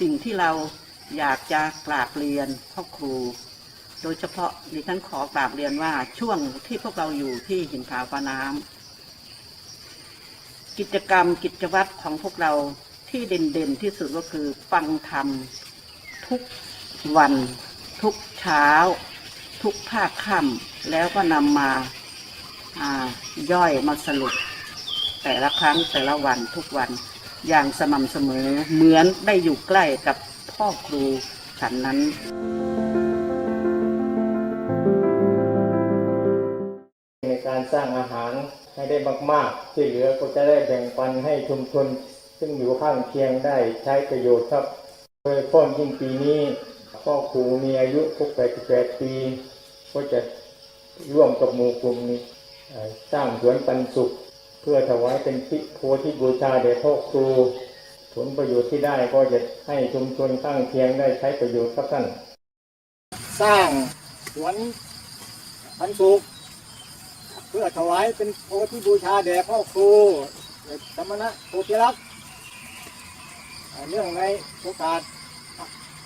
สิ่งที่เราอยากจะกราบเรียนพ่อครู โดยเฉพาะดิฉันขอกราบเรียนว่าช่วงที่พวกเราอยู่ที่หินขาวฟ้าน้ำกิจกรรมกิจวัตรของพวกเราที่เด่นๆที่สุดก็คือฟังธรรมทุกวัน ทุกเช้า ทุกภาคค่ำแล้วก็นำมาาย่อยมาสรุป แต่ละครั้งแต่ละวันทุกวัน อย่างสม่ำเสมอ เหมือนได้อยู่ใกล้กับพ่อครูฉันนั้นในการสร้างอาหารให้ได้มากๆ ที่เหลือก็จะได้แบ่งปันให้ชุมชน ซึ่งอยู่ข้างเคียงได้ใช้ประโยชน์ครับโดยพ้นยิ่งปีนี้พ่อครูมีอายุครบ88ปี ก็จะร่วมกับหมู่กลุ่มนี้สร้างสวนปันสุข เพื่อถวายเป็นพิโพธิบูชาแด่พ่อครู ผลประโยชน์ที่ได้ก็จะให้ชุมชนข้งเคียงได้ใช้ประโยชน์ครับท่านสร้างสวนปันสุขเพื่อถวายเป็นโพธิบูชาแด่พ่อครูสมณะโพธิลักษณ์เนื่องในโอกาส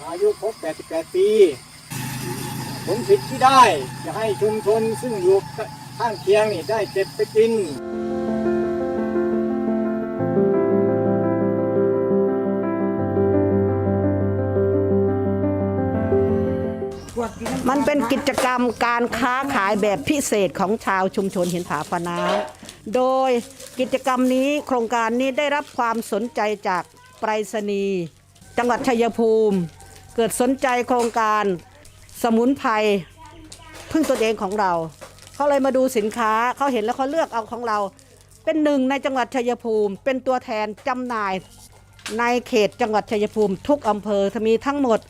อายุครบ 88 ปี ผลสิทธิ์ที่ได้จะให้ชุมชนซึ่งอยู่ข้างเคียงนี่ได้เก็บไปกิน มันเป็นกิจกรรมการค้าขายแบบพิเศษของชาวชุมชนหินผาฟาน้ำโดยกิจกรรมนี้โครงการนี้ได้รับความสนใจจากไปรษณีย์จังหวัดชัยภูมิ เกิดสนใจโครงการสมุนไพรพึ่งตนเองของเรา เขาเลยมาดูสินค้าเขาเห็นแล้วเขาเลือกเอาของเรา เป็นหนึ่งในจังหวัดชัยภูมิ เป็นตัวแทนจำหน่ายในเขตจังหวัดชัยภูมิ ทุกอำเภอมีทั้งหมด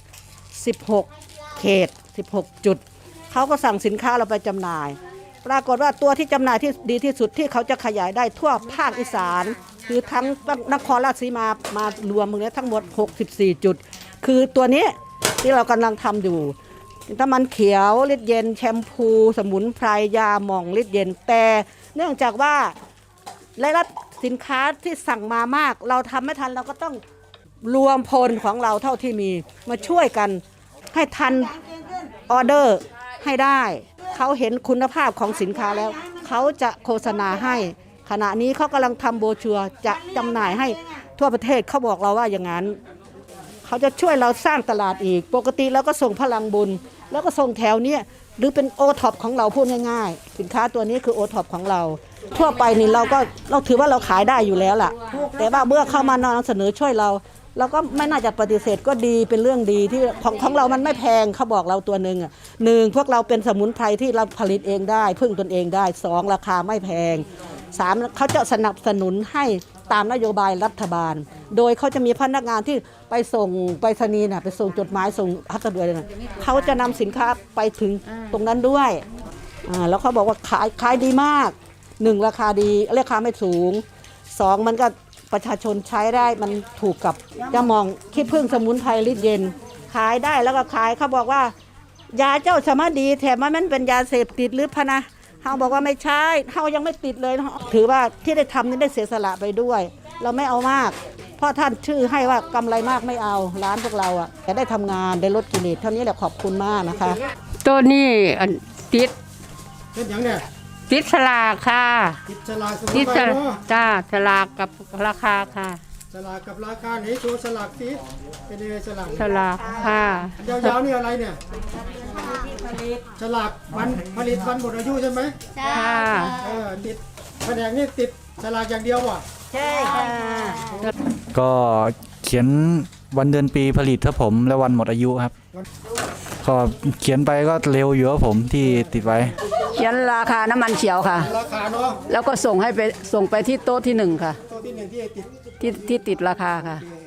16 เขต 16 จุด เขาก็สั่งสินค้าเราไปจำหน่าย ปรากฏว่าตัวที่จำหน่ายที่ดีที่สุดที่เขาจะขยายได้ทั่วภาคอีสาน คือทั้งนครราชสีมามารวมตรงนี้ทั้งหมด 64 จุด คือตัวนี้ที่เรากำลังทำอยู่น้ำมันเขียวลิตรเย็นแชมพู สมุนไพรยาหม่องลิตรเย็นแต่เนื่องจากว่ารายรับสินค้าที่สั่งมามาก เราทำไม่ทันเราก็ต้องรวมพลของเราเท่าที่มีมาช่วยกันให้ทัน ออเดอร์ให้ได้ เขาเห็นคุณภาพของสินค้าแล้ว เขาจะโฆษณาให้ ขณะนี้เขากำลังทำโบชัวจะจำหน่ายให้ทั่วประเทศเขาบอกเราว่าอย่างนั้น เขาจะช่วยเราสร้างตลาดอีก ปกติแล้วก็ส่งพลังบุญ แล้วก็ส่งแถวเนี้ยหรือเป็นโอท็อปของเราพูดง่ายๆ สินค้าตัวนี้คือโอท็อปของเรา ทั่วไปนี่เราก็เราถือว่าเราขายได้อยู่แล้วล่ะ แต่ว่าเมื่อเข้ามานำเสนอช่วยเรา เราก็ไม่น่าจะปฏิเสธก็ดีเป็นเรื่องดีที่ของของเรามันไม่แพงเขาบอกเราตัวหนึ่งอะหนึ่งพวกเราเป็นสมุนไพรที่เราผลิตเองได้ พึ่งตนเองได้สองราคาไม่แพงสามเขาจะสนับสนุนให้ตามนโยบายรัฐบาล โดยเขาจะมีพนักงานที่ไปส่งไปรษณีย์น่ะไปส่งจดหมายส่งพัสดุอะไรน่ะเขาจะนำสินค้าไปถึงตรงนั้นด้วยอ่าแล้วเขาบอกว่าขายขายดีมาก หนึ่งราคาดีราคาไม่สูงสองมันก็ประชาชนใช้ได้มันถูกกับจะมองคิดพึ่งสมุนไพรลิตรเย็น ขายได้แล้วก็ขายเขาบอกว่า ยาเจ้าสามารถดีแถมว่ามันเป็นยาเสพติดหรือพะนะเฮาบอกว่าไม่ใช่เฮายังไม่ติดเลย ถือว่าที่ได้ทำนี่ได้เสียสละไปด้วย เราไม่เอามากเพราะท่านชื่อให้ว่ากำไรมากไม่เอาร้านพวกเราอะจะได้ทำงานได้ลดกิเลสเท่านี้แหละขอบคุณมากนะคะ ตัวนี้อันติดเป็นอย่างเนี่ย ติดสลากค่ะติดฉลากสมุนติดไพสรลากเนาะจ้าสลากกับราคาค่ะฉลากกับราคาไหนโชว์ฉลากสิเป็นยังไงฉลากสลากค่ะยาวๆนี่อะไรเนี่ย ฉลากวันผลิตวันหมดอายุใช่ไหมค่ะเออติดแผนกนี่ติดฉลากอย่างเดียวว่ะใช่ค่ะก็เขียนวันเดือนปีผลิตครับผมและวันหมดอายุครับ ก็เขียนไปก็เร็วอยู่ครับผมที่ติดไว้เขียนราคาน้ำมันเขียวค่ะ ราคาเนาะแล้วก็ส่งให้ไปส่งไปที่โต๊ะที่หนึ่งค่ะ ตัวที่หนึ่งที่ติดที่ที่ติดราคาค่ะเออ